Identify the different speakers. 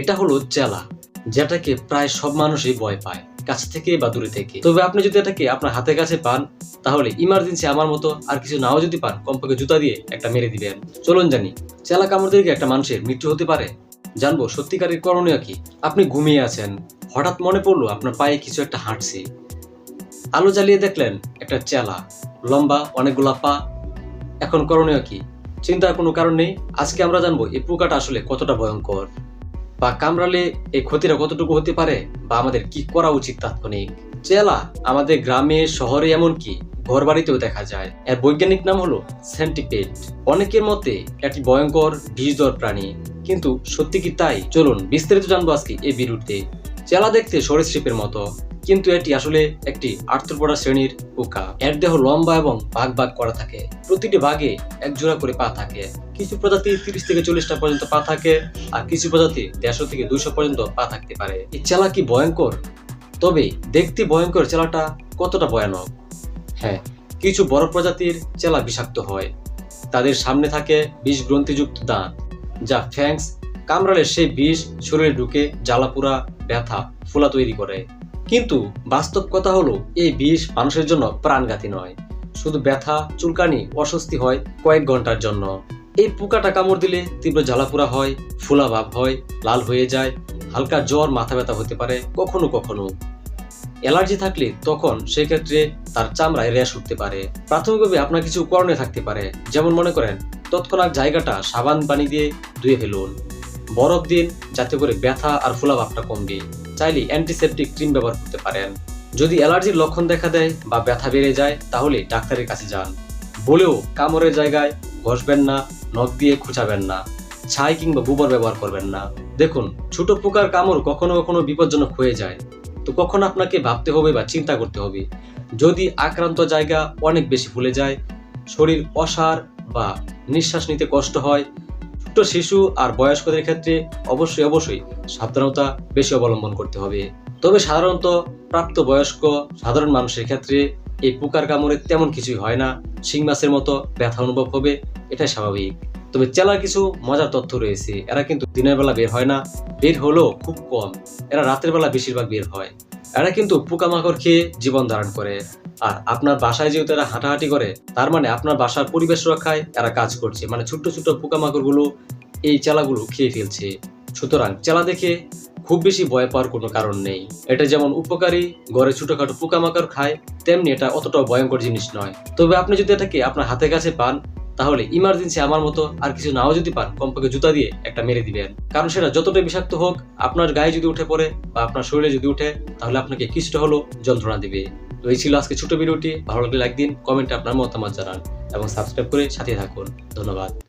Speaker 1: এটা হলো চেলা যেটাকে প্রায় সব মানুষই ভয় পায়, কাছ থেকে বা দূরে থেকে। তবে আপনি যদি এটাকে আপনার হাতে কাছে পান, তাহলে ইমার্জেন্সি আমার মতো আর কিছু নাও যদি পান, কমপক্ষে জুতা দিয়ে একটা মেরে দিবেন। চলুন জানি চেলা কামড় থেকে একটা মানুষের মৃত্যু হতে পারে। জানব সত্যিকারের করণীয় কি। আপনি ঘুমিয়ে আছেন, হঠাৎ মনে পড়ল আপনার পায়ে কিছু একটা হাঁটছে। আলো জ্বালিয়ে দেখলেন একটা চেলা লম্বা অনেকগুলা পা। এখন করণীয় কি? চিন্তার কোনো কারণ নেই। আজকে আমরা জানব এই পোকাটা আসলে কতটা ভয়ঙ্কর। বা কামড়ালে এই ক্ষতিটা কতটুকু হতে পারে বা আমাদের কি করা উচিত তাৎক্ষণিক? চেলা, আমাদের গ্রামে, শহরে এমনকি ঘর বাড়িতেও দেখা যায়। এর বৈজ্ঞানিক নাম হলো সেন্টিপেড। অনেকের মতে এটি ভয়ঙ্কর, বিষধর প্রাণী। কিন্তু সত্যি কি তাই? চলুন বিস্তারিত জানব আজকে এই বিরুদ্ধে। চেলা দেখতে সরীসৃপের মতো, কিন্তু এটি আসলে একটি আর্থপোড়া শ্রেণির পোকা। এর দেহ লম্বা এবং ভাগ ভাগ করা থাকে। প্রতিটি ভাগে এক জোড়া করে পা থাকে। কিছু প্রজাতি তিরিশ থেকে চল্লিশটা পর্যন্ত পা থাকে, আর কিছু প্রজাতি দেড়শো থেকে দুইশো পর্যন্ত পা থাকতে পারে। এই চেলা কি ভয়ঙ্কর? তবে দেখতে ভয়ঙ্কর চেলাটা কতটা ভয়ানক? হ্যাঁ কিছু বড় প্রজাতির চেলা বিষাক্ত হয়। তাদের সামনে থাকে বিষ গ্রন্থিযুক্ত দাঁত, যা ফ্যাংস কামড়ালে সেই বিষ শরীরে ঢুকে জ্বালাপুরা ব্যথা, ফোলা তৈরি করে। কিন্তু বাস্তব কথা হলো, এই বিষ মানুষের জন্য প্রাণঘাতী নয়। শুধু ব্যথা, চুলকানি, অস্বস্তি হয় কয়েক ঘণ্টার জন্য। এই পোকাটা কামড় দিলে তীব্র জ্বালাপুরা হয়, ফোলা ভাব হয়, লাল হয়ে যায়, হালকা জ্বর, মাথা ব্যথা হতে পারে, কখনো কখনো। অ্যালার্জি থাকলে তখন সেক্ষেত্রে তার চামড়ায় র্যাশ উঠতে পারে। প্রাথমিকভাবে আপনার কিছু করণীয় থাকতে পারে। যেমন মনে করেন, তৎক্ষণাৎ জায়গাটা সাবান, পানি দিয়ে ধুয়ে ফেলুন। বরফ দিন যাতে করে ব্যথা আর ফোলা ভাবটা কমবে। চাইলে অ্যান্টিসেপটিক ক্রিম ব্যবহার করতে পারেন। যদি অ্যালার্জির লক্ষণ দেখা দেয় বা ব্যথা বেড়ে যায়, তাহলে ডাক্তারের কাছে যান। বলেও কামড়ের জায়গায় ঘষবেন না নখ দিয়ে খুঁচাবেন না, ছাই কিংবা গোবর ব্যবহার করবেন না। দেখুন, ছোট পোকার কামড় কখনো কখনো বিপজ্জনক হয়ে যায়। তো কখন আপনাকে ভাবতে হবে বা চিন্তা করতে হবে? যদি আক্রান্ত জায়গা অনেক বেশি ফুলে যায়, শরীর অসার বা নিঃশ্বাস নিতে কষ্ট হয় ছোট্ট শিশু আর বয়স্কদের ক্ষেত্রে অবশ্যই অবশ্যই সাবধানতা বেশি অবলম্বন করতে হবে। তবে সাধারণত প্রাপ্ত বয়স্ক সাধারণ মানুষের ক্ষেত্রে এই পোকার কামড়ে তেমন কিছুই হয় না। শিং মাছের মতো ব্যথা অনুভব হবে, এটাই স্বাভাবিক। তবে চেলার কিছু মজার তথ্য রয়েছে। এরা কিন্তু দিনের বেলা বের হয় না, বের হলেও খুব কম। এরা রাতের বেলা বেশিরভাগ বের হয়। এরা কিন্তু পোকামাকড় খেয়ে জীবন ধারণ করে। আর আপনার বাসায় যেহেতু এরা হাঁটাহাঁটি করে, তার মানে আপনার বাসার পরিবেশ রক্ষায় এরা কাজ করছে। মানে ছোট্ট ছোট্ট পোকামাকড়গুলো এই চেলাগুলো খেয়ে ফেলছে। সুতরাং চেলা দেখে খুব বেশি ভয় পাওয়ার কোনো কারণ নেই। এটা যেমন উপকারী, ঘরে ছোটখাটো পোকামাকড় খায়, তেমনি এটা অতটাও ভয়ঙ্কর জিনিস নয়। তবে আপনি যদি এটাকে আপনার হাতের কাছে পান, তাহলে ইমার্জেন্সি আমার মতো আর কিছু নাও যদি পান, কমপক্ষে জুতা দিয়ে একটা মেরে দিবেন। কারণ সেটা যতটা বিষাক্ত হোক, আপনার গায়ে যদি উঠে পড়ে বা আপনার শরীরে যদি উঠে, তাহলে আপনাকে কিছুটা হলো যন্ত্রণা দিবে। তো এই ছিল আজকে ছোট ভিডিওটি। ভালো লাগলে লাইক দিন কমেন্টে আপনার মতামত জানান এবং সাবস্ক্রাইব করে সাথে থাকুন। ধন্যবাদ।